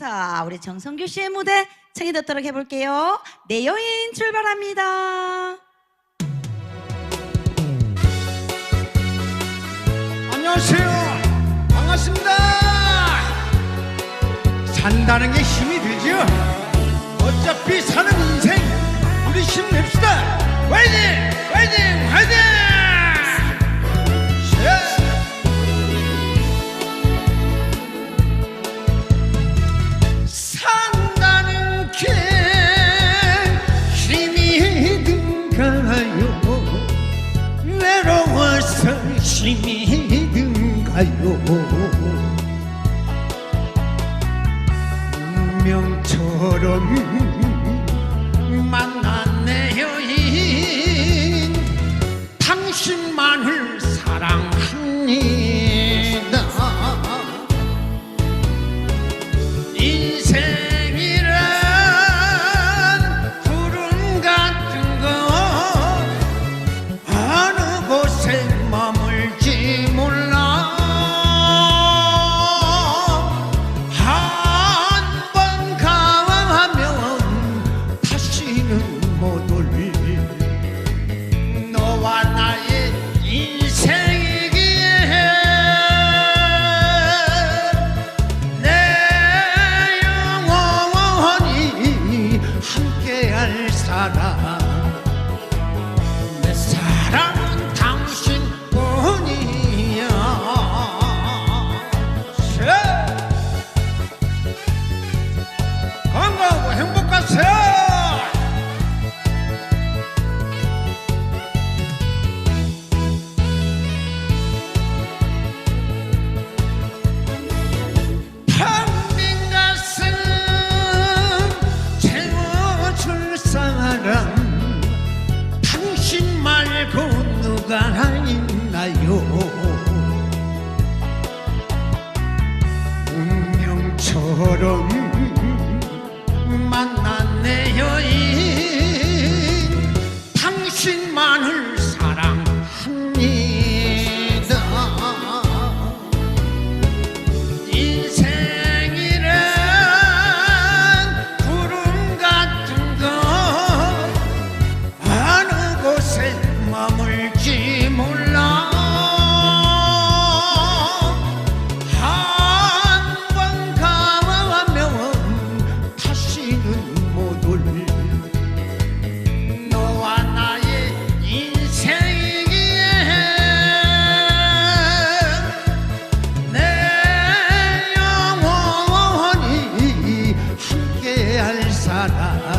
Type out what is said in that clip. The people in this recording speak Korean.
자, 우리 정성규 씨의 무대 청해 듣도록 해볼게요. 내 여인 출발합니다. 안녕하세요. 반갑습니다. 산다는 게 힘이 되죠. 어차피 사는 인생 우리 힘냅시다. 화이팅! 힘이 든가요. 운명처럼 만난 내 여인 당신만을 사랑합니다 함께 할 사람. 내 사랑은 당신뿐이야. 예. 건강하고 행복하세요 누가 있나요? 운명처럼 啊。